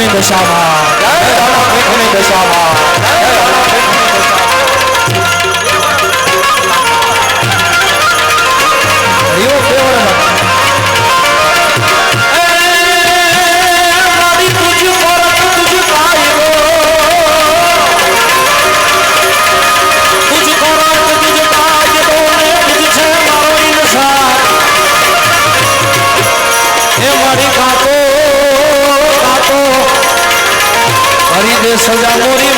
ભેખની દશામાં જય રાણા ભેખની દશામાં જય રાણા કરી દે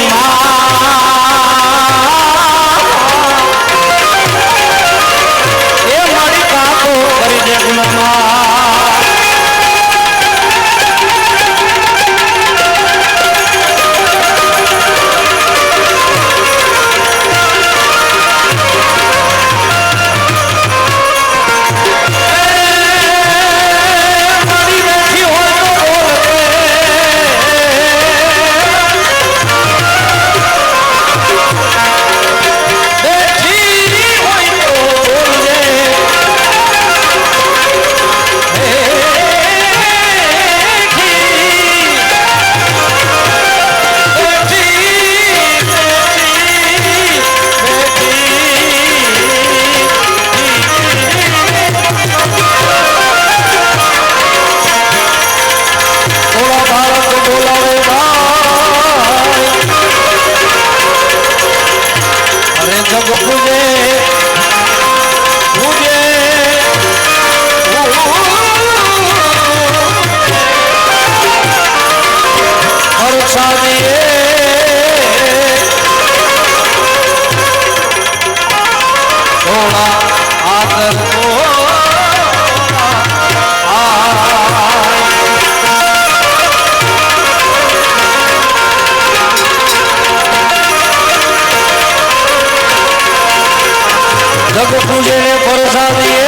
જગ પૂજે પરસાદીએ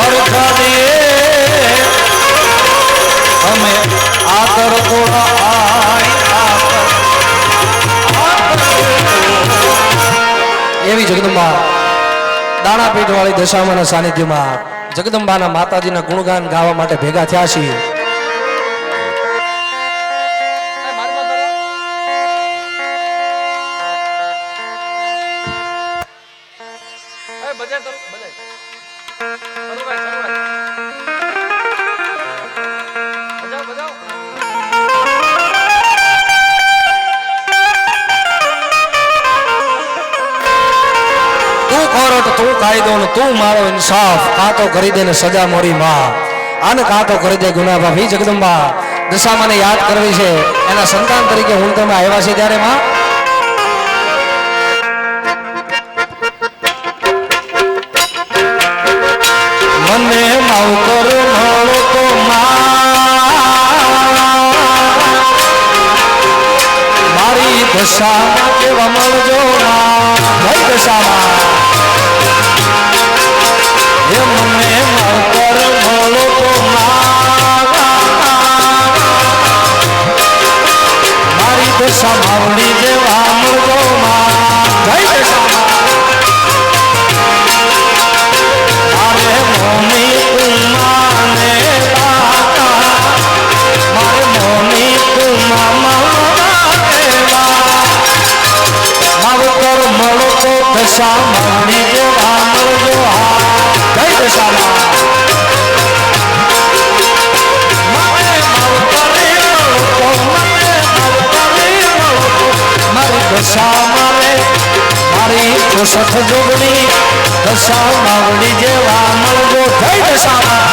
પરસાદીએ અમે આદર થોડા એવી જગદંબા દાણાપીઠ વાળી દશામાના સાનિધ્યમાં જગદંબાના માતાજીના ગુણગાન ગાવા માટે ભેગા થયા છીએ. બજાર કરો બજાવ તું કાયદો ને તું મારો ઇન્સાફ. કાતો કરી દે ને સજા મોરી માં. આને કાતો કરી દે ગુના ભાભી જગદંબા, દશામાને યાદ કરવી છે. એના સંતાન તરીકે હું તમે આવ્યા છે ત્યારે માં? મને માવતર મળો તો માં મારી દશામાં કેવા મળજો મારી દશામાં એ મને માવતર મળો તો મારી દશા માવડી દેવા મળજો માં જય દશામાં મળો તો દશા માવડી જેવા મળજો હા જય દશામાં દશા મારે મારી ચોસઠ જોગણી દશા માવડી જેવા મળજો જય દશામાં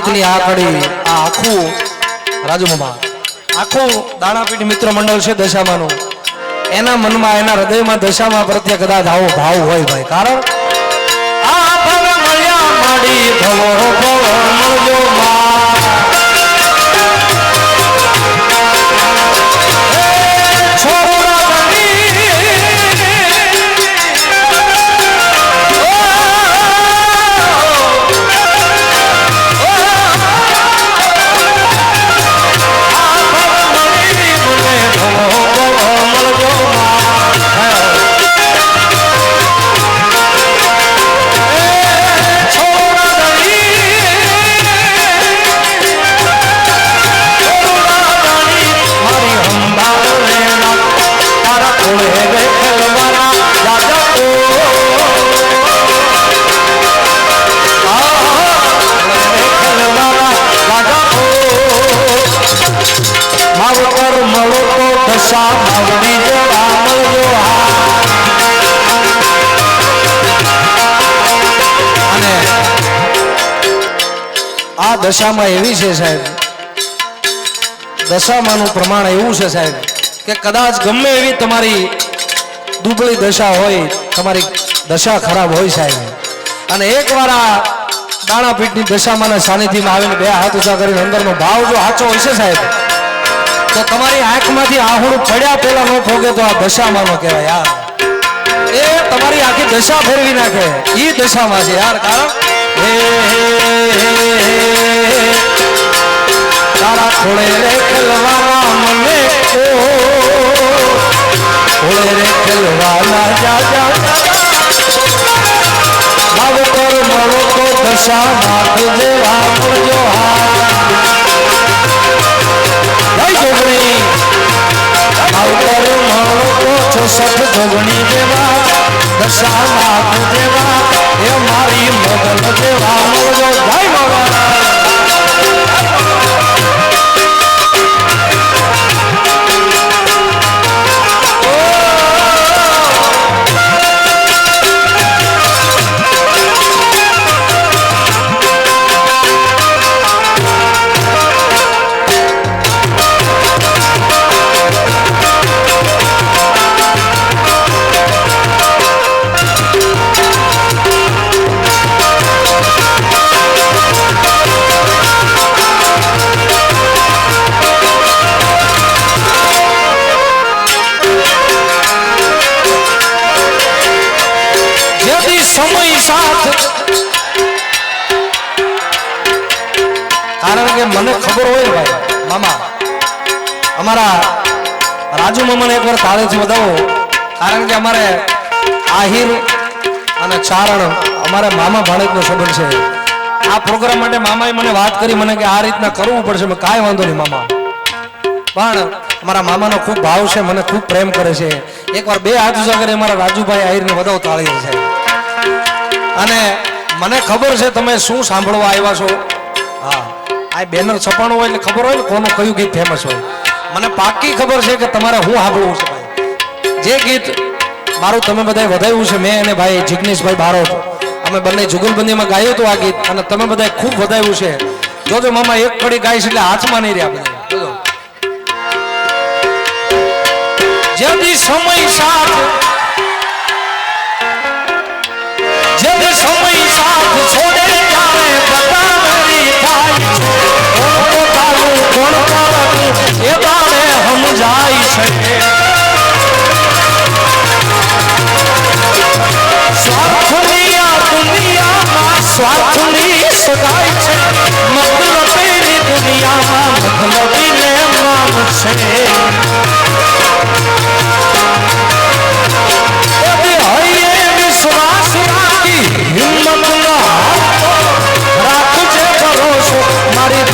આ ગીતની આ આખું રાજુ આખું દાણાપીઠ મિત્ર મંડળ છે દશામાનું. એના મનમાં એના હૃદયમાં દશામાં પ્રત્યે કદાચ આવો ભાવ હોય ભાઈ. કારણ? આ ભવ મળ્યા મળી ભવો ભવ મળજો આ દશામાં એવી છે સાહેબ. દશામાંનું પ્રમાણ એવું છે સાહેબ કે કદાચ ગમે એવી તમારી દુબળી દશા હોય, તમારી દશા ખરાબ હોય સાહેબ. અને એકવાર આ દાણાપીઠની દશામાંના સાનિધ્યમાં આવીને બે હાથ ઊંચા કરીને અંદરનો ભાવ જો સાચો હોય છે સાહેબ, તો તમારી આંખમાંથી આહુડું પડ્યા પહેલા ન ફોગે તો આ દશામાંનો કહેવાય. યાર એ તમારી આખી દશા ફેરવી નાખે. એ દશામાં છે યાર, કારણ હે હે હે હે તારા ખોળે રે ખેલવાના મને કો ખોળે રે ખેલવાના જા જા ભાવ કર મળો તો દશા નાથ દેવા મળજો હા જય જોગણી આવતર મળો તો ચોસઠ જોગણી દેવા દશા નાથ દેવા એ મારી મગન દેવા. તાળીથી વધાવો. કારણ કે અમારે આહિર અને ચારણ અમારા મામા ભાણેજનો સંબંધ છે. આ પ્રોગ્રામ માટે મામાએ મને વાત કરી, મને કે આ રીતના કરવું પડશે. મેં કાંઈ વાંધો નહીં, મામા. પણ મારા મામાનો ખૂબ ભાવ છે, મને ખૂબ પ્રેમ કરે છે. એકવાર બે હાથ ઊંચા કરી મારા રાજુભાઈ આહિરને વધાવ તાળી છે. અને મને ખબર છે તમે શું સાંભળવા આવ્યા છો? હા, આ બેનર છપાણું હોય એટલે ખબર હોય ને કોનું કયું ગીત ફેમસ હોય. મને પાકી ખબર છે કે તમારે હું સાંભળવું છે. જે ગીત મારું તમે બધાએ વધાવ્યું છે, મેં અને ભાઈ જિગ્નેશભાઈ બારોટ. અમે બંને જુગલબંધીમાં ગાયું હતું આ ગીત અને તમે બધાએ ખૂબ વધાવ્યું છે. જોજો મામા, એક કડી ગાઈશ એટલે હાથમાં નહીં રહ્યા બધા જોજો. સમય સાથ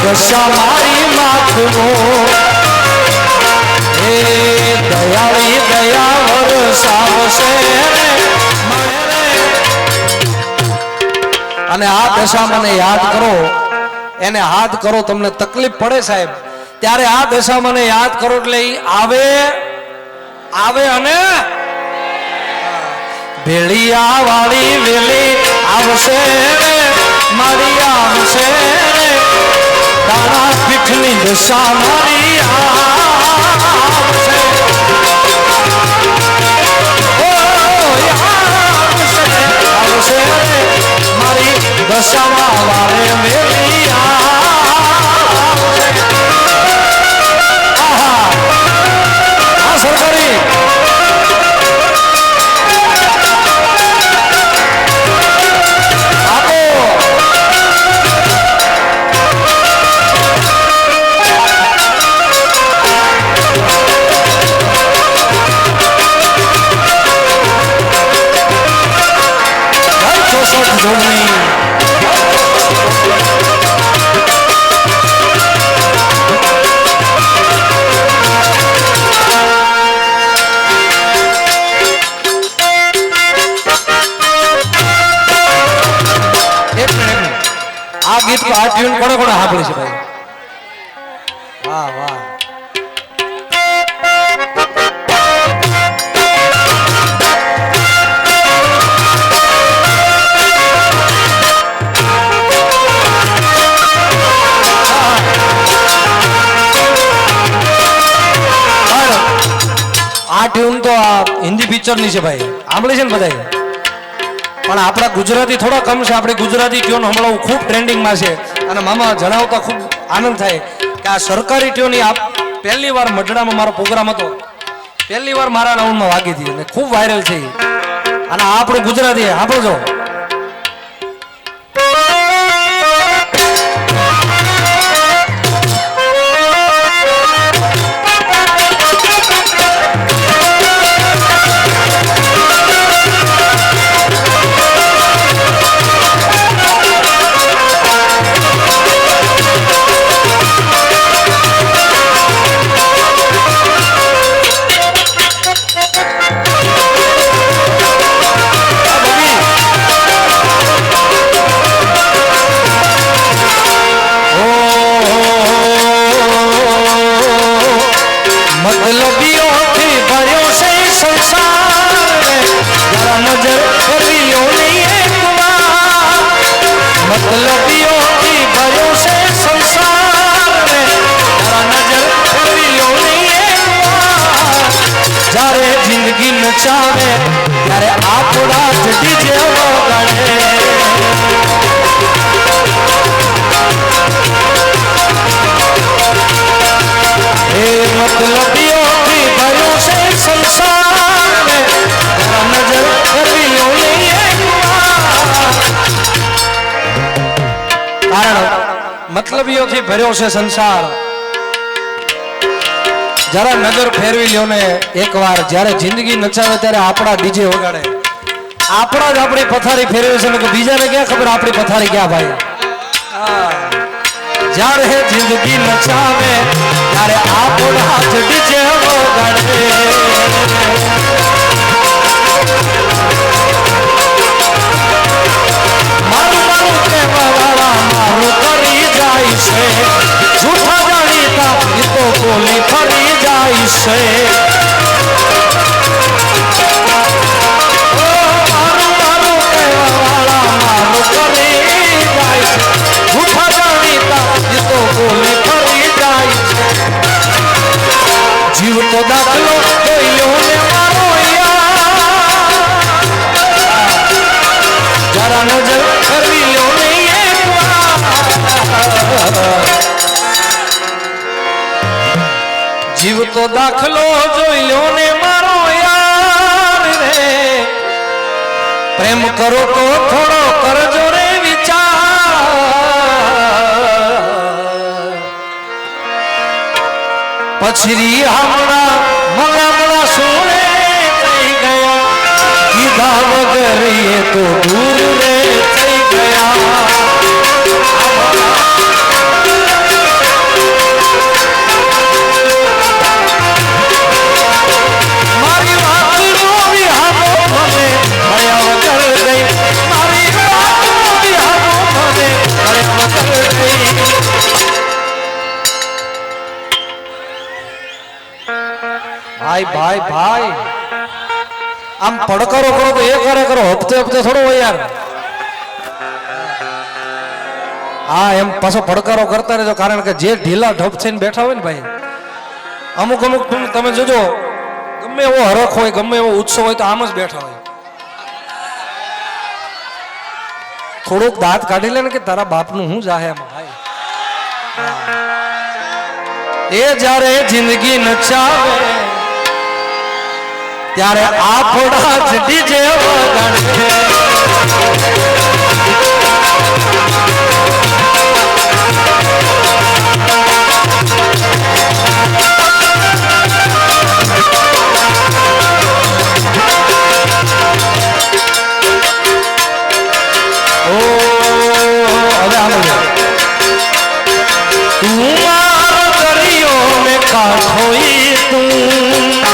દશા મારી માથનો હે દયાળી દયા વરસાવશે અને આ દશા મને યાદ કરો. એને હાથ કરો, તમને તકલીફ પડે સાહેબ. ત્યારે આ દશા મને યાદ કરો એટલે આવે આવે અને ભેળિયા વાળી વેલી આવશે મારી આવશે રે દશા મારી આવશે મારી દશામાં વારે વેલી આ ગીત આ ટ્યુન કોને કોને સાંભળી છે ભાઈ વાહ વાહ આ ટ્યુન તો આ હિન્દી પિક્ચરની છે ભાઈ સાંભળી છે ને બધાય પણ આપણા ગુજરાતી થોડા કમ છે. આપણી ગુજરાતી ટ્યુન હમણાં ખૂબ ટ્રેન્ડિંગમાં છે. અને મામા જણાવતા ખૂબ આનંદ થાય કે આ સરકારી ટ્યુન આપ પહેલી વાર મઢડામાં મારો પ્રોગ્રામ હતો. પહેલી વાર મારા રાઉન્ડમાં વાગી હતી અને ખૂબ વાયરલ થઈ. અને આપણું ગુજરાતી આપણો આ મતલબીઓથી ભર્યો છે સંસાર. જરા નજર ફેરવી લ્યો ને એકવાર. જ્યારે જિંદગી નચાવે ત્યારે આપણા ડીજે વગાડે. આપણા જ આપણી પથારી ફેરવે છે ને કે બીજાને ક્યાં ખબર આપણી પથારી ક્યાં ભાઈ? હા. જ્યારે જિંદગી નચાવે, ત્યારે આપણા જ ડીજે વગાડે. મારું મારું કહેવાવાળા મારું કરી જાય છે જૂઠા જાણીતા એ તો બોલી ફરી જાય છે. પછરી હમણાં મગામણા સોળે થઈ ગયા. કીધા વગર એ તો દૂર રે થઈ ગયા. ભાઈ ભાઈ ભાઈ. આમ પડકારો કરો તો એ કરે કરો, હપ્તે હપ્તે થોડો હોય યાર. હા, એમ પાછો પડકારો કરતા રહેજો, કારણ કે જે ઢીલા ઢપ થઈને બેઠા હોય ને ભાઈ, અમુક અમુક તમે- જોજો, ગમે એવો હરખ હોય, ગમે એવો ઉત્સવ હોય તો આમ જ બેઠા હોય. થોડુંક દાંત કાઢી લે ને કે તારા બાપનું હું જાહે એમાં, ભાઈ. એ જ્યારે જિંદગી નચાવે ત્યારે આ જ ડીજે વગાડે. ઓ, હવે આમ લે તું મારો દરિયો મેં કાઠોઈ તું.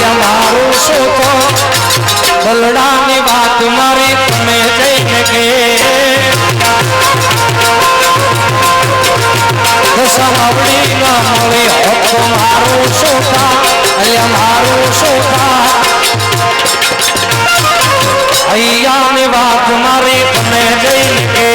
અહીંયા મારું શું તો બલડાની વાત મારી તમે જઈને કે દશા માવડી ન મળી હોત તો મારું શું થા અહીંયા મારું શું થા અહીંયાની વાત મારી તમે જઈને કે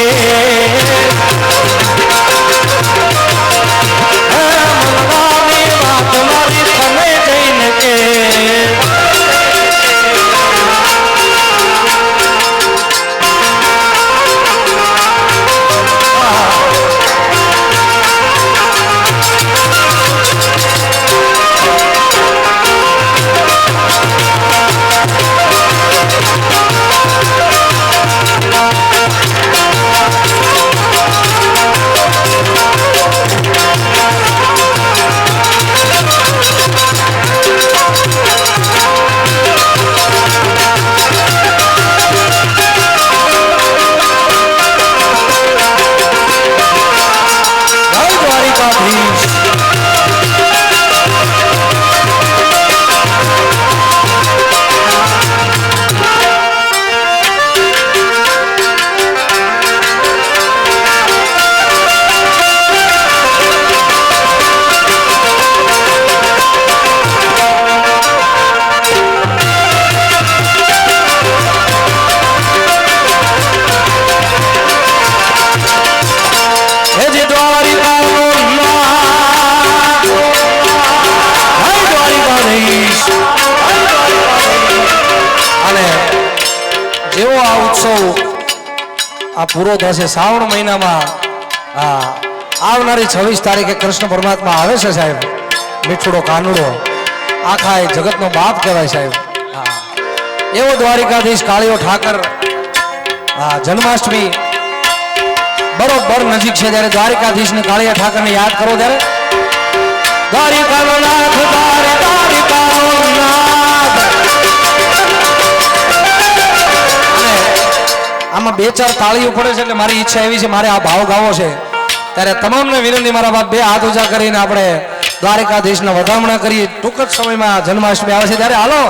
આ પૂરો થશે શ્રાવણ મહિનામાં આવનારી છવ્વીસ તારીખે કૃષ્ણ પરમાત્મા આવે છે સાહેબ. મીઠુડો, કાનુડો, આખા એ જગતનો બાપ કહેવાય સાહેબ. એવો દ્વારિકાધીશ કાળીઓ ઠાકર જન્માષ્ટમી બરોબર નજીક છે જ્યારે દ્વારિકાધીશ ને કાળિયા ઠાકરને યાદ કરો ત્યારે દ્વારિકાનો આમાં બે ચાર તાળીઓ પડે છે એટલે મારી ઈચ્છા એવી છે મારે આ ભાવ ગાવો છે. ત્યારે તમામને વિનંતી મારા બાપ બે હાથ ઉજા કરીને આપણે દ્વારિકાધીશના વધામણા કરીએ. ટૂંક જ સમયમાં જન્માષ્ટમી આવે છે. ત્યારે હાલો.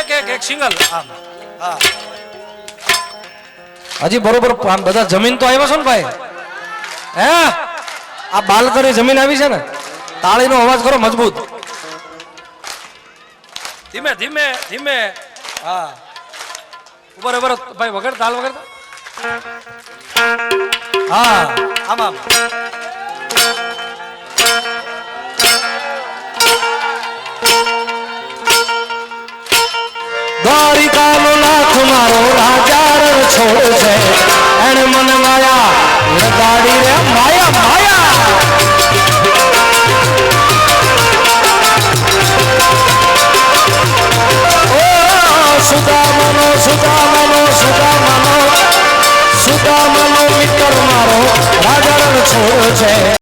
એક એક એક સિંગલ. હજી બરોબર આમ બધા જમીન તો આવ્યા છો ને ભાઈ? હે? આ બાલકની જમીન આવી છે ને? તાળીનો અવાજ કરો મજબૂત. ધીમે ધીમે ધીમે. હા. ઉપર ઉપર ભાઈ વગર તાલ વગર હા, આમાં દ્વારિકા નો નાથ મારો રાજા છોડ છે. એને મને માયા લગાડી રે. માયા માયા! સુધા સીતામાનો મિત્ર મારો રાજા રણછોડ છે.